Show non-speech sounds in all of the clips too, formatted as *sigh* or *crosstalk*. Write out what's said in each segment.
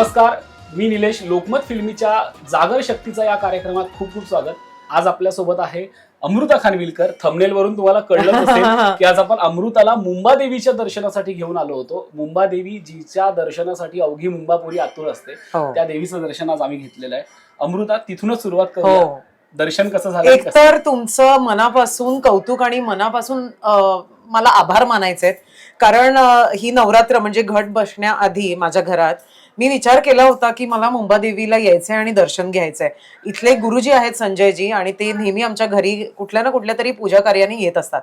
नमस्कार मी निलेश. लोकमत फिल्मीच्या जागर शक्तीचा या कार्यक्रमात खूप खूप स्वागत. आज आपल्यासोबत आहे अमृता खानविलकर. थंबनेल वरून तुम्हाला कळलं असेल *laughs* की आज आपण अमृताला मुंबादेवीच्या दर्शनासाठी घेऊन आलो होतो. मुंबादेवी जिच्या दर्शनासाठी अवघी मुंबापुरी आतुर असते. हो. त्या देवीचं दर्शन आज आम्ही घेतलेलं आहे. अमृता तिथूनच सुरुवात करूया. हो. दर्शन कसं झालं एक तर तुमचं मनापासून कौतुक आणि मनापासून मला आभार मानायचे आहेत कारण ही नवरात्र म्हणजे घट बसण्याआधी माझ्या घरात मी विचार केला होता की मला मुंबादेवीला यायचंय आणि दर्शन घ्यायचंय. इथले गुरुजी आहेत संजयजी आणि ते नेहमी आमच्या घरी कुठल्या ना कुठल्या तरी पूजा कार्याने येत असतात.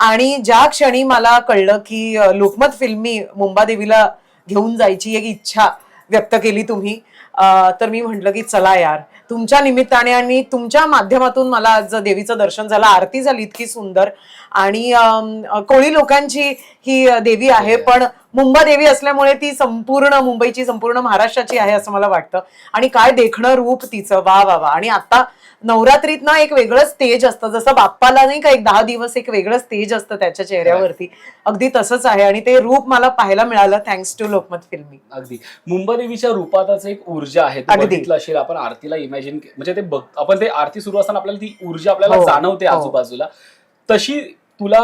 आणि ज्या क्षणी मला कळलं की लोकमत फिल्मी मुंबादेवीला घेऊन जायची एक इच्छा व्यक्त केली तुम्ही तर मी म्हटलं की चला यार तुमच्या निमित्ताने आणि तुमच्या माध्यमातून मला आज देवीचं दर्शन झालं. आरती झाली इतकी सुंदर. आणि कोळी लोकांची ही देवी आहे पण मुंबा देवी असल्यामुळे ती संपूर्ण मुंबईची संपूर्ण महाराष्ट्राची आहे असं मला वाटतं. आणि काय देखणं रूप तिचं वा वा वा. आणि आता नवरात्रीत ना एक वेगळंच तेज असतं. जसं बाप्पाला नाही का एक दहा दिवस एक वेगळंच तेज असतं त्याच्या चेहऱ्यावरती. अगदी तसंच आहे आणि ते रूप मला पाहायला मिळालं थँक्स टू लोकमत फिल्मी अगदी. मुंबादेवीच्या रूपातच एक ऊर्जा आहे. अगदी. आपण आरतीला इमॅजिन म्हणजे ते बघ आपण ते आरती सुरू असताना आपल्याला ती ऊर्जा आपल्याला हो, जाणवते हो. आजूबाजूला. तशी तुला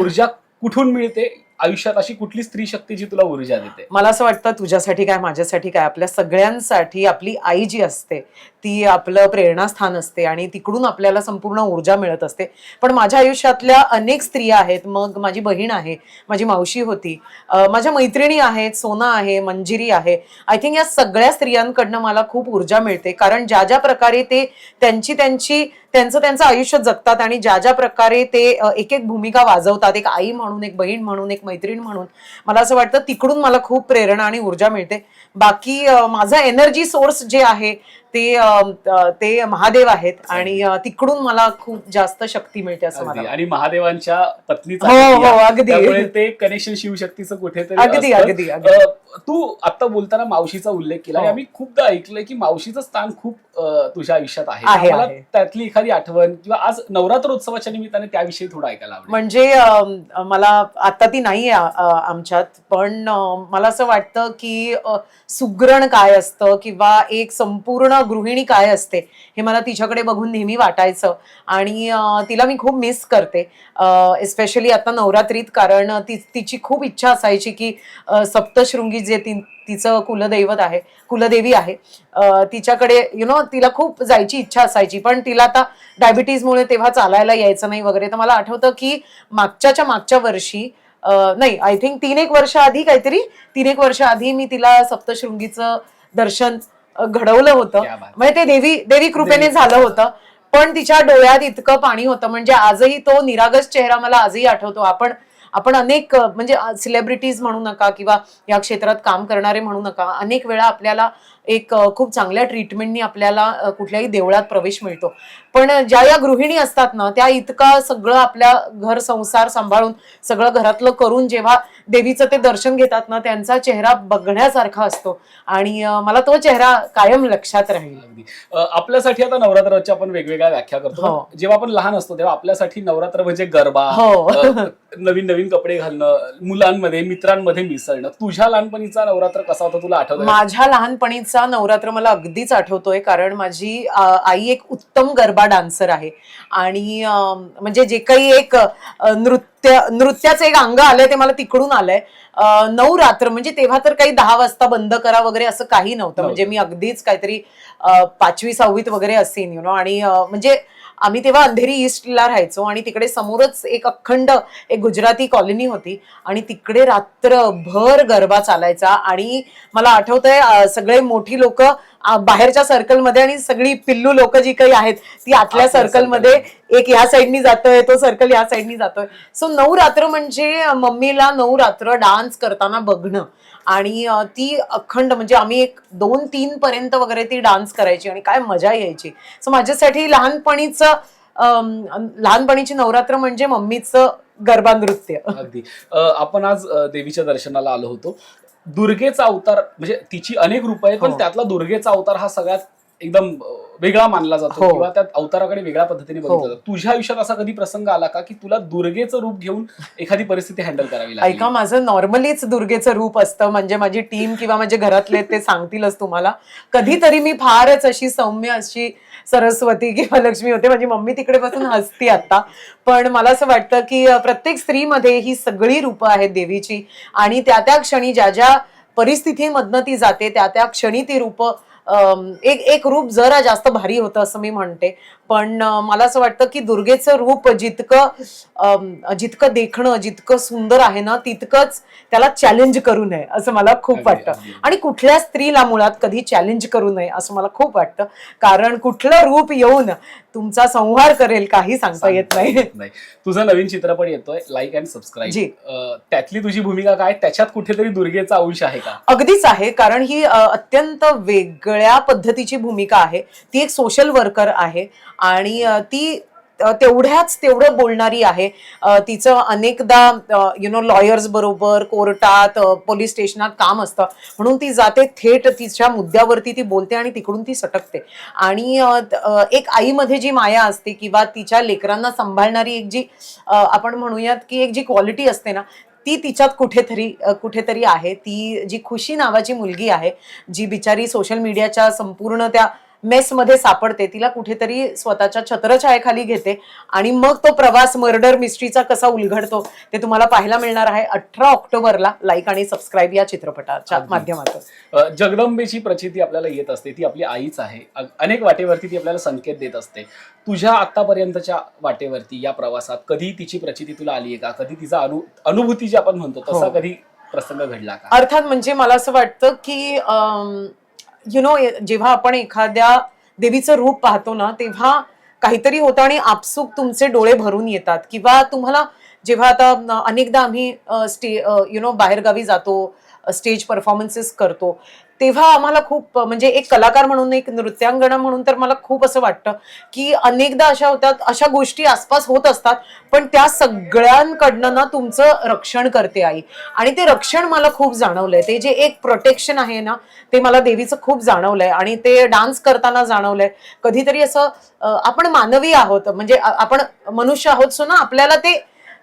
ऊर्जा कुठून मिळते? आयुष्यात अशी कुठली स्त्री शक्ती जी तुला ऊर्जा देते? मला असं वाटतं तुझ्यासाठी काय माझ्यासाठी काय आपल्या सगळ्यांसाठी आपली आई जी असते ती आपलं प्रेरणास्थान असते आणि तिकडून आपल्याला संपूर्ण ऊर्जा मिळत असते. पण माझ्या आयुष्यातल्या अनेक स्त्रिया आहेत. मग माझी बहीण आहे माझी मावशी होती. माझ्या मैत्रिणी आहेत सोना आहे मंजिरी आहे. आय थिंक या सगळ्या स्त्रियांकडनं मला खूप ऊर्जा मिळते. कारण ज्या ज्या प्रकारे ते त्यांची त्यांची त्यांचं त्यांचं आयुष्य जगतात आणि ज्या ज्या प्रकारे ते एक एक भूमिका वाजवतात एक आई म्हणून एक बहीण म्हणून एक मैत्रीण म्हणून मला असं वाटतं तिकडून मला खूप प्रेरणा आणि ऊर्जा मिळते. बाकी माझा एनर्जी सोर्स जे आहे ते ते महादेव आहेत आणि तिकडून मला खूप जास्त शक्ती मिळते असं मला आणि महादेवांच्या पत्नीचा हो. हो, अगदी. ते कनेक्शन शिवशक्तीचं कुठेतरी अगदी. अगदी, तू आता बोलताना मावशीचा उल्लेख केला आणि हो. आम्ही खूपदा ऐकलंय की मावशीचं स्थान खूप तुझ्या आयुष्यात आहे मला. त्यातली एखादी आठवण किंवा आज नवरात्रोत्सवाच्या निमित्ताने त्याविषयी थोडं ऐकायला म्हणजे मला आता ती नाही आमच्यात पण मला असं वाटतं की सुगरण काय असतं किंवा एक संपूर्ण गृहिणी काय असते हे मला तिच्याकडे बघून नेहमी वाटायचं. आणि तिला मी खूप मिस करते. एस्पेशली आता नवरात्रीत कारण ती तिची खूप इच्छा असायची की सप्तशृंगी जे ती तिचं कुलदैवत आहे कुलदेवी आहे तिच्याकडे यु नो तिला खूप जायची इच्छा असायची. पण तिला आता डायबिटीजमुळे तेव्हा चालायला यायचं नाही वगैरे. तर मला आठवतं की मागच्याच्या मागच्या वर्षी नाही आय थिंक तीन एक वर्ष आधी काहीतरी तीन एक वर्ष आधी मी तिला सप्तशृंगीचं दर्शन घडवलं होतं. म्हणजे ते देवी देवी कृपेने झालं होतं. पण तिच्या डोळ्यात इतकं पाणी होतं. म्हणजे आजही तो निरागस चेहरा मला आजही आठवतो. आपण आपण अनेक म्हणजे सेलिब्रिटीज म्हणू नका किंवा या क्षेत्रात काम करणारे म्हणू नका. अनेक वेळा आपल्याला एक खूप चांगल्या ट्रीटमेंटनी आपल्याला कुठल्याही देवळात प्रवेश मिळतो. पण ज्या या गृहिणी असतात ना त्या इतका सगळं आपल्या घर संसार सांभाळून सगळं घरातलं करून जेव्हा देवीचं ते दर्शन घेतात ना त्यांचा चेहरा बघण्यासारखा असतो. आणि मला तो चेहरा कायम लक्षात राहील. अगदी. आपल्यासाठी आता नवरात्राच्या आपण वेगवेगळ्या व्याख्या करतो. हो. जेव्हा आपण लहान असतो तेव्हा आपल्यासाठी नवरात्र म्हणजे गरबा हो. नवीन नवीन कपडे घालणं मुलांमध्ये मित्रांमध्ये मिसळणं. तुझ्या लहानपणीचा नवरात्र कसा होता तुला आठवत माझ्या लहानपणीचा नवरात्र मला अगदीच आठवतोय कारण माझी आई एक उत्तम गरबा डान्सर आहे. आणि म्हणजे जे काही एक नृत्य नृत्याचं एक अंग आलंय ते मला तिकडून आलंय. नऊ रात्र म्हणजे तेव्हा तर काही दहा वाजता बंद करा वगैरे असं काही नव्हतं. म्हणजे मी अगदीच काहीतरी पाचवी सहावीत वगैरे असेन यु नो आणि म्हणजे आम्ही तेव्हा अंधेरी ईस्टला राहायचो आणि तिकडे समोरच एक अखंड एक गुजराती कॉलनी होती. आणि तिकडे रात्रभर गरबा चालायचा आणि मला आठवतंय अं, सगळे मोठी लोक बाहेरच्या सर्कलमध्ये आणि सगळी पिल्लू लोक जी काही आहेत ती आतल्या सर्कलमध्ये एक ह्या साईडनी जातोय तो सर्कल ह्या साईडनी जातोय. सो नऊ रात्र म्हणजे मम्मीला नऊ रात्र डान्स करताना बघणं. आणि ती अखंड म्हणजे आम्ही एक दोन तीन पर्यंत वगैरे ती डान्स करायची आणि काय मजा यायची. सो माझ्यासाठी लहानपणीचं लहानपणीची नवरात्र म्हणजे मम्मीचं गरबा नृत्य. अगदी. आपण आज देवीच्या दर्शनाला आलो होतो. दुर्गेचा अवतार म्हणजे तिची अनेक रूप आहेत पण हो. त्यातला दुर्गेचा अवतार हा सगळ्यात एकदम वेगळा मानला जातो हो. किंवा त्या अवताराकडे वेगळ्या पद्धतीने हो. बघितलं जातं. तुझ्या आयुष्यात असा कधी प्रसंग आला का की तुला दुर्गेचं रूप घेऊन एखादी परिस्थिती हँडल करावी लागली? ऐका माझं नॉर्मलीच दुर्गेचं रूप असतं. म्हणजे माझी टीम किंवा माझे घरातले ते सांगतीलच तुम्हाला. कधीतरी मी फारच अशी सौम्य अशी सरस्वती किंवा लक्ष्मी होते. माझी मम्मी तिकडे बसून हसती आता. पण मला असं वाटतं की अं, प्रत्येक स्त्रीमध्ये ही सगळी रूपं आहेत देवीची. आणि त्या त्या क्षणी ज्या ज्या परिस्थितीमधनं ती जाते त्या त्या क्षणी ती रूपं एक एक रूप जरा जास्त भारी होतं असं मी म्हणते. पण मला असं वाटतं की दुर्गेचं रूप जितकं जितकं देखणं जितकं सुंदर आहे ना तितकंच त्याला चॅलेंज करू नये असं मला खूप वाटतं. आणि कुठल्या स्त्रीला मुळात कधी चॅलेंज करू नये असं मला खूप वाटतं. कारण कुठलं रूप येऊन तुमचा संहार करेल काही सांगता येत नाही. नाही. तुझा नवीन चित्रपट येतोय लाईक अँड सबस्क्राईब जी. त्यातली तुझी भूमिका काय? त्याच्यात कुठेतरी दुर्गेचा अंश आहे का? अगदीच आहे कारण ही अत्यंत वेगळ्या पद्धतीची भूमिका आहे. ती एक सोशल वर्कर आहे. आणि ती तेवढ्याच तेवढं बोलणारी आहे. तिचं अनेकदा यु नो लॉयर्स बरोबर कोर्टात पोलीस स्टेशनात काम असतं. म्हणून ती जाते थेट तिच्या मुद्द्यावरती ती बोलते आणि तिकडून ती सटकते. आणि एक आईमध्ये जी माया असते किंवा तिच्या लेकरांना सांभाळणारी एक जी आपण म्हणूयात की एक जी क्वालिटी असते ना ती तिच्यात कुठेतरी कुठेतरी आहे. ती जी खुशी नावाची मुलगी आहे जी बिचारी सोशल मीडियाच्या संपूर्ण त्या मेसमध्ये सापडते तिला कुठेतरी स्वतःच्या छत्रछायेखाली घेते आणि मग तो प्रवास मर्डर मिस्ट्रीचा कसा उलगडतो ते तुम्हाला पाहायला मिळणार आहे अठरा ऑक्टोबरला. लाईक आणि सबस्क्राईब या चित्रपटाच्या. माध्यमातून. जगदंबेची प्रचिती आपल्याला येत असते ती आपली आईच आहे. अनेक वाटेवरती ती आपल्याला संकेत देत असते. तुझ्या आतापर्यंतच्या वाटेवरती या प्रवासात कधी तिची प्रचिती तुला आली आहे का? कधी तिचा अनु अनुभूती जी आपण म्हणतो तसा हो. कधी प्रसंग घडला का? अर्थात म्हणजे मला असं वाटतं की यु नो जेव्हा आपण एखाद्या देवीचं रूप पाहतो ना तेव्हा काहीतरी होतं आणि आपसूक तुमचे डोळे भरून येतात. किंवा तुम्हाला जेव्हा आता अनेकदा आम्ही स्टे यु नो बाहेरगावी जातो स्टेज परफॉर्मन्सेस करतो. तेव्हा आम्हाला खूप म्हणजे एक कलाकार म्हणून एक नृत्यांगणा म्हणून तर मला खूप असं वाटतं की अनेकदा अशा होतात अशा गोष्टी आसपास होत असतात पण त्या सगळ्यांकडनं ना तुमचं रक्षण करते आई. आणि ते रक्षण मला खूप जाणवलंय. ते जे एक प्रोटेक्शन आहे ना ते मला देवीचं खूप जाणवलंय. आणि ते डान्स करताना जाणवलंय. कधीतरी असं आपण मानवी आहोत. म्हणजे आपण मनुष्य आहोत सो ना आपल्याला ते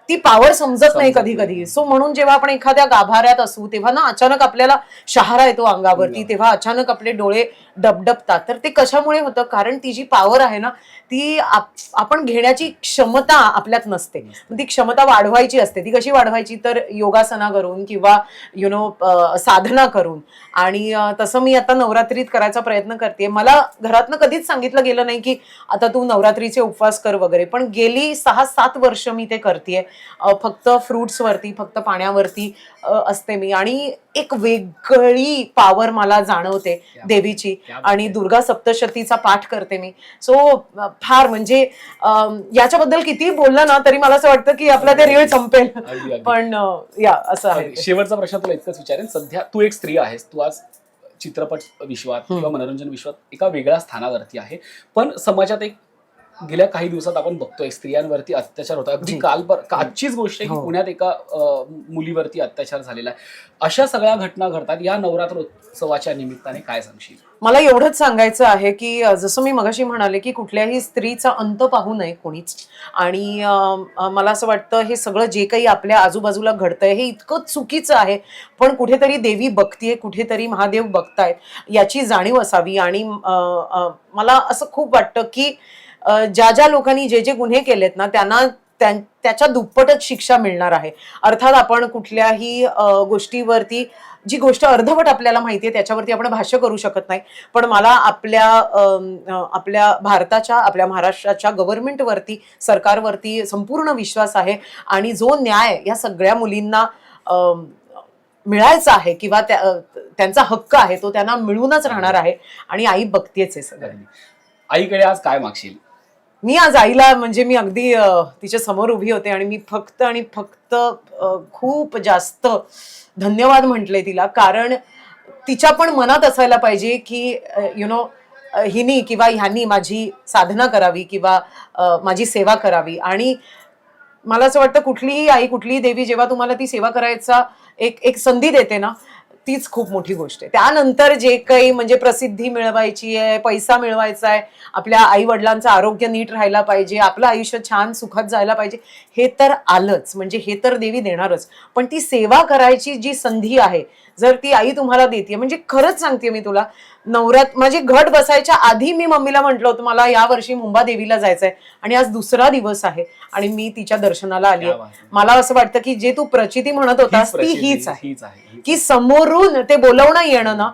ती पावर समजत नाही कधी. कधी सो म्हणून जेव्हा आपण एखाद्या गाभाऱ्यात असू तेव्हा ना अचानक आपल्याला शहारा येतो अंगावरती अंगावर. तेव्हा अचानक आपले डोळे डबडबतात तर ते कशामुळे होतं? कारण ती जी पॉवर आहे ना ती आप- आपण घेण्याची क्षमता आपल्यात नसते. ती क्षमता वाढवायची असते. ती कशी वाढवायची? तर योगासना करून किंवा यु नो साधना करून. आणि तसं मी आता नवरात्रीत करायचा प्रयत्न करते मला घरातनं कधीच सांगितलं गेलं नाही की आता तू नवरात्रीचे उपवास कर वगैरे. पण गेली सहा सात वर्ष मी ते करते फक्त फ्रुट्स वरती फक्त पाण्यावरती असते मी. आणि एक वेगळी पॉवर मला जाणवते देवीची. आणि. दुर्गा सप्तशतीचा पाठ करते मी. सो फार म्हणजे याच्याबद्दल किती बोललं ना तरी मला असं वाटतं की आपला ते रीळ संपेल. पण या असं आहे. शेवटचा प्रश्न तुला इतकंच विचारेन. सध्या तू एक स्त्री आहेस. तू आज चित्रपट विश्वात किंवा मनोरंजन विश्वात एका वेगळ्या स्थानावरती आहे. पण समाजात एक गेल्या काही दिवसात आपण बघतोय स्त्रियांवरती अत्याचार होता अगदी. काल पर- कालचीच गोष्ट आहे की हो. पुण्यात एका मुलीवरती अत्याचार झालेला आहे. अशा सगळ्या घटना घडतात. या नवरात्रोत्सवाच्या निमित्ताने काय सांगशील? मला एवढंच सांगायचं आहे की जसं मी मगाशी म्हणाले की कुठल्याही स्त्रीचा अंत पाहू नये कोणीच. आणि मला असं वाटतं हे सगळं जे काही आपल्या आजूबाजूला घडतंय हे इतकं चुकीचं आहे. पण कुठेतरी देवी बघतीये कुठेतरी महादेव बघतायत याची जाणीव असावी. आणि मला असं खूप वाटतं की ज्या ज्या लोकांनी जे जे गुन्हे केलेत ना त्यांना त्यां- त्याच्या दुप्पटच शिक्षा मिळणार आहे. अर्थात आपण कुठल्याही गोष्टीवरती जी गोष्ट अर्धवट आपल्याला माहिती आहे त्याच्यावरती आपण भाष्य करू शकत नाही. पण मला आपल्या आपल्या भारताच्या आपल्या महाराष्ट्राच्या गव्हर्नमेंटवरती सरकारवरती संपूर्ण विश्वास आहे. आणि जो न्याय या सगळ्या मुलींना मिळायचा आहे किंवा त्या- त्यांचा हक्क आहे तो त्यांना मिळूनच राहणार आहे. आणि आई बघतेच आहे सगळं. आईकडे आज काय मागशील? मी आज आईला म्हणजे मी अगदी तिच्या समोर उभी होते आणि मी फक्त आणि फक्त खूप जास्त धन्यवाद म्हटले तिला. कारण तिच्या पण मनात असायला पाहिजे की यु नो हिनी किंवा ह्यांनी माझी साधना करावी किंवा माझी सेवा करावी. आणि मला असं वाटतं कुठलीही आई कुठलीही देवी जेव्हा तुम्हाला ती सेवा करायचा एक एक संधी देते ना तीच खूप मोठी गोष्ट आहे. त्यानंतर जे काही म्हणजे प्रसिद्धी मिळवायची आहे पैसा मिळवायचा आहे आपल्या आई वडिलांचं आरोग्य नीट राहायला पाहिजे आपलं आयुष्य छान सुखात जायला पाहिजे हे तर आलंच. म्हणजे हे तर देवी देणारच. पण ती सेवा करायची जी संधी आहे जर ती आई तुम्हाला देते म्हणजे खरंच सांगते मी तुला नवरात माझी घट बसायच्या आधी मी मम्मीला म्हटलं होतं मला या वर्षी मुंबा देवीला जायचंय आणि आज दुसरा दिवस आहे आणि मी तिच्या दर्शनाला आली आहे. मला असं वाटतं की जे तू प्रचिती म्हणत होतास ती हीच आहे. की समोरून ते बोलवणं येणं ना.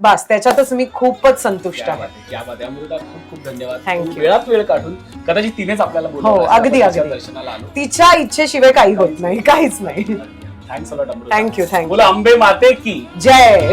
बस त्याच्यातच मी खूपच संतुष्ट आहे. खूप खूप धन्यवाद. Thank खूप you. वेळात वेळ काढून कदाचित तिनेच आपल्याला हो, बोलवलं असेल. अगदी, आपण तिच्या अगदी. दर्शनाला आलो. तिच्या इच्छेशिवाय काही होत नाही काहीच नाही. थँक्स थँक्यू थँक्यू बोला अंबे माते की. जय.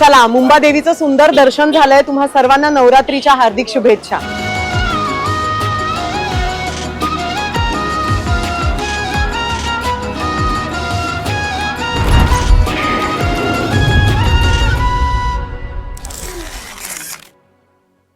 चला मुंबा देवीचं सुंदर दर्शन झालंय. तुम्हा सर्वांना नवरात्रीच्या हार्दिक शुभेच्छा.